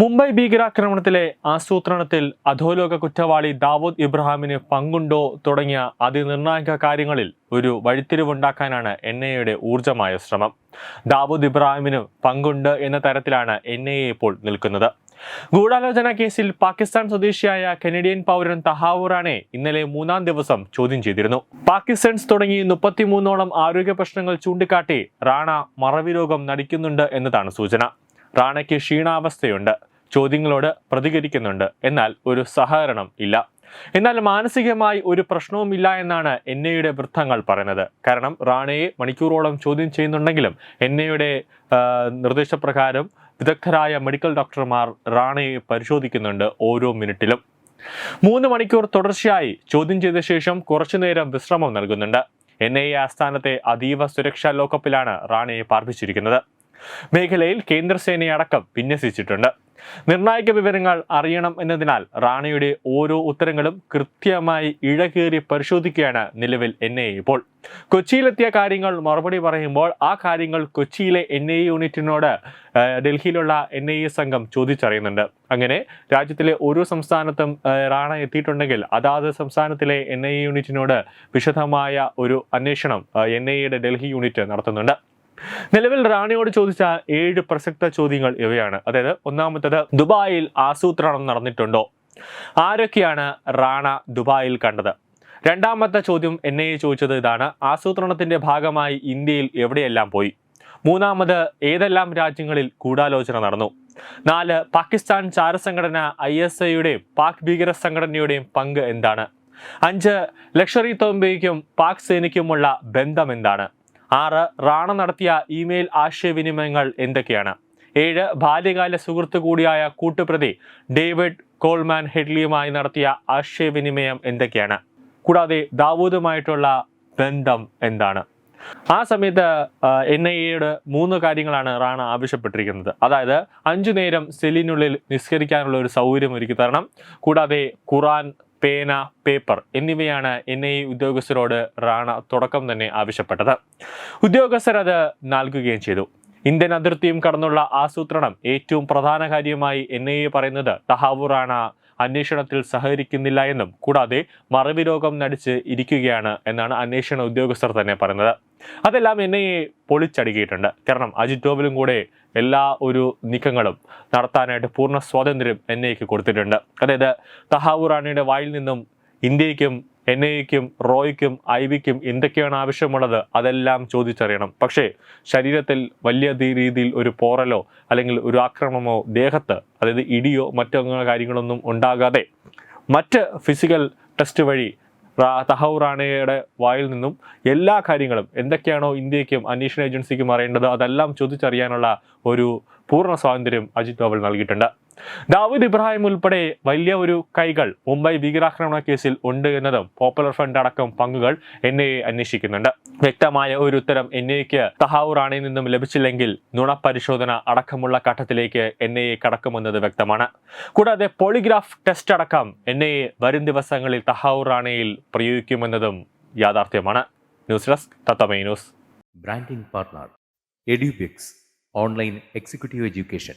മുംബൈ ഭീകരാക്രമണത്തിലെ ആസൂത്രണത്തിൽ അധോലോക കുറ്റവാളി ദാവൂദ് ഇബ്രാഹിമിന് പങ്കുണ്ടോ തുടങ്ങിയ അതിനിർണായക കാര്യങ്ങളിൽ ഒരു വഴിത്തിരിവുണ്ടാക്കാനാണ് എൻ ഐ എയുടെ ഊർജമായ ശ്രമം. ദാവൂദ് ഇബ്രാഹിമിന് പങ്കുണ്ട് എന്ന തരത്തിലാണ് എൻ ഐ ഇപ്പോൾ നിൽക്കുന്നത്. ഗൂഢാലോചന കേസിൽ പാകിസ്ഥാൻ സ്വദേശിയായ കനേഡിയൻ പൗരൻ തഹാവൂറാനെ ഇന്നലെ മൂന്നാം ദിവസം ചോദ്യം ചെയ്തിരുന്നു. പാകിസ്ഥാൻസ് തുടങ്ങി മുപ്പത്തിമൂന്നോളം ആരോഗ്യ പ്രശ്നങ്ങൾ ചൂണ്ടിക്കാട്ടി റാണ മറവി രോഗം നടിക്കുന്നുണ്ട് എന്നതാണ് സൂചന. റാണയ്ക്ക് ക്ഷീണാവസ്ഥയുണ്ട്. ചോദ്യങ്ങളോട് പ്രതികരിക്കുന്നുണ്ട്. എന്നാൽ ഒരു സഹകരണം ഇല്ല. എന്നാൽ മാനസികമായി ഒരു പ്രശ്നവുമില്ല എന്നാണ് എൻ ഐയുടെ വൃത്തങ്ങൾ പറയുന്നത്. കാരണം റാണയെ മണിക്കൂറോളം ചോദ്യം ചെയ്യുന്നുണ്ടെങ്കിലും എൻ ഐയുടെ നിർദ്ദേശപ്രകാരം വിദഗ്ധരായ മെഡിക്കൽ ഡോക്ടർമാർ റാണയെ പരിശോധിക്കുന്നുണ്ട് ഓരോ മിനിറ്റിലും. മൂന്ന് മണിക്കൂർ തുടർച്ചയായി ചോദ്യം ചെയ്ത ശേഷം കുറച്ചുനേരം വിശ്രമം നൽകുന്നുണ്ട്. എൻ ഐ എ ആസ്ഥാനത്തെ അതീവ സുരക്ഷാ ലോക്കപ്പിലാണ് റാണയെ പാർപ്പിച്ചിരിക്കുന്നത്. മേഖലയിൽ കേന്ദ്രസേനയടക്കം വിന്യസിച്ചിട്ടുണ്ട്. നിർണായക വിവരങ്ങൾ അറിയണം എന്നതിനാൽ റാണയുടെ ഓരോ ഉത്തരങ്ങളും കൃത്യമായി ഇഴകേറി പരിശോധിക്കുകയാണ് നിലവിൽ എൻ ഇപ്പോൾ. കൊച്ചിയിലെത്തിയ കാര്യങ്ങൾ മറുപടി പറയുമ്പോൾ ആ കാര്യങ്ങൾ കൊച്ചിയിലെ എൻ ഐ യൂണിറ്റിനോട് ഡൽഹിയിലുള്ള എൻ ഐ എ സംഘം ചോദിച്ചറിയുന്നുണ്ട്. അങ്ങനെ രാജ്യത്തിലെ ഓരോ സംസ്ഥാനത്തും റാണ എത്തിയിട്ടുണ്ടെങ്കിൽ അതാത് സംസ്ഥാനത്തിലെ എൻ ഐ യൂണിറ്റിനോട് വിശദമായ ഒരു അന്വേഷണം എൻ ഐ എയുടെ ഡൽഹി യൂണിറ്റ് നടത്തുന്നുണ്ട്. നിലവിൽ റാണിയോട് ചോദിച്ച ഏഴ് പ്രസക്ത ചോദ്യങ്ങൾ ഇവയാണ്. അതായത് ഒന്നാമത്തത് ദുബായിൽ ആസൂത്രണം നടന്നിട്ടുണ്ടോ? ആരൊക്കെയാണ് റാണ ദുബായിൽ കണ്ടത്? രണ്ടാമത്തെ ചോദ്യം എന്നെ ചോദിച്ചത് ഇതാണ്. ആസൂത്രണത്തിന്റെ ഭാഗമായി ഇന്ത്യയിൽ എവിടെയെല്ലാം പോയി? മൂന്നാമത് ഏതെല്ലാം രാജ്യങ്ങളിൽ ഗൂഢാലോചന നടന്നു? നാല് പാകിസ്ഥാൻ ചാരസംഘടന ഐ എസ് ഐയുടെയും പാക് ഭീകര സംഘടനയുടെയും പങ്ക് എന്താണ്? അഞ്ച് ലക്ഷറി തോമ്പയ്ക്കും പാക് സേനയ്ക്കുമുള്ള ബന്ധം എന്താണ്? ആറ് റാണ നടത്തിയ ഇമെയിൽ ആശയവിനിമയങ്ങൾ എന്തൊക്കെയാണ്? ഏഴ് ബാല്യകാല സുഹൃത്ത് കൂടിയായ കൂട്ടുപ്രതി ഡേവിഡ് കോൾമാൻ ഹെഡ്ലിയുമായി നടത്തിയ ആശയവിനിമയം എന്തൊക്കെയാണ്? കൂടാതെ ദാവൂദുമായിട്ടുള്ള ബന്ധം എന്താണ്? ആ സമയത്ത് എൻ ഐ എയുടെ മൂന്ന് കാര്യങ്ങളാണ് റാണ ആവശ്യപ്പെട്ടിരിക്കുന്നത്. അതായത് അഞ്ചു നേരം സെല്ലിനുള്ളിൽ നിസ്കരിക്കാനുള്ള ഒരു സൗകര്യം ഒരുക്കി തരണം. കൂടാതെ ഖുറാൻ പേന പേപ്പർ എന്നിവയാണ് എൻ ഐ ഉദ്യോഗസ്ഥരോട് റാണ തുടക്കം തന്നെ ആവശ്യപ്പെട്ടത്. ഉദ്യോഗസ്ഥർ അത് നൽകുകയും ചെയ്തു. ഇന്ത്യൻ അതിർത്തിയും കടന്നുള്ള ആസൂത്രണം ഏറ്റവും പ്രധാന കാര്യമായി എൻ ഐ എ പറയുന്നത് തഹാവൂർ റാണ അന്വേഷണത്തിൽ സഹകരിക്കുന്നില്ല എന്നും കൂടാതെ മറവി രോഗം നടിച്ച് ഇരിക്കുകയാണ് എന്നാണ് അന്വേഷണ ഉദ്യോഗസ്ഥർ തന്നെ പറയുന്നത്. അതെല്ലാം എൻ ഐ എ പൊളിച്ചടുക്കിയിട്ടുണ്ട്. കാരണം അജിത് ഡോവലും കൂടെ എല്ലാ ഒരു നീക്കങ്ങളും നടത്താനായിട്ട് പൂർണ സ്വാതന്ത്ര്യം എൻ കൊടുത്തിട്ടുണ്ട്. അതായത് തഹാവൂർ റാണിയുടെ വായിൽ നിന്നും ഇന്ത്യയ്ക്കും എൻ ഐക്കും റോയ്ക്കും ഐ ബിക്കും എന്തൊക്കെയാണ് ആവശ്യമുള്ളത് അതെല്ലാം ചോദിച്ചറിയണം. പക്ഷേ ശരീരത്തിൽ വലിയ രീതിയിൽ ഒരു പോറലോ അല്ലെങ്കിൽ ഒരു ആക്രമണമോ ദേഹത്ത് അതായത് ഇടിയോ മറ്റു കാര്യങ്ങളൊന്നും ഉണ്ടാകാതെ മറ്റ് ഫിസിക്കൽ ടെസ്റ്റ് വഴി തഹൗർ റാണയുടെ വായിൽ നിന്നും എല്ലാ കാര്യങ്ങളും എന്തൊക്കെയാണോ ഇന്ത്യക്കും അന്വേഷണ ഏജൻസിക്കും അറിയേണ്ടത് അതെല്ലാം ചോദിച്ചറിയാനുള്ള ഒരു പൂർണ സ്വാതന്ത്ര്യം അജിത് ഡോവൽ നൽകിയിട്ടുണ്ട്. ദാവൂദ് ഇബ്രാഹിം ഉൾപ്പെടെ വലിയ ഒരു കൈകൾ മുംബൈ ഭീകരാക്രമണ കേസിൽ ഉണ്ട് എന്നതും പോപ്പുലർ ഫ്രണ്ട് അടക്കം പങ്കുകൾ എൻ ഐ എ അന്വേഷിക്കുന്നുണ്ട്. വ്യക്തമായ ഒരു ഉത്തരം എൻ ഐക്ക് തഹാവൂർ ആണയിൽ നിന്നും ലഭിച്ചില്ലെങ്കിൽ നുണപരിശോധന അടക്കമുള്ള ഘട്ടത്തിലേക്ക് എൻ ഐ എ കടക്കുമെന്നത് വ്യക്തമാണ്. കൂടാതെ പോളിഗ്രാഫ് ടെസ്റ്റ് അടക്കം എൻ ഐ എ വരും ദിവസങ്ങളിൽ തഹാവൂർ ആണയിൽ പ്രയോഗിക്കുമെന്നതും യാഥാർത്ഥ്യമാണ്. News desk തത്തമൈ news. Branding partner Edubix online executive education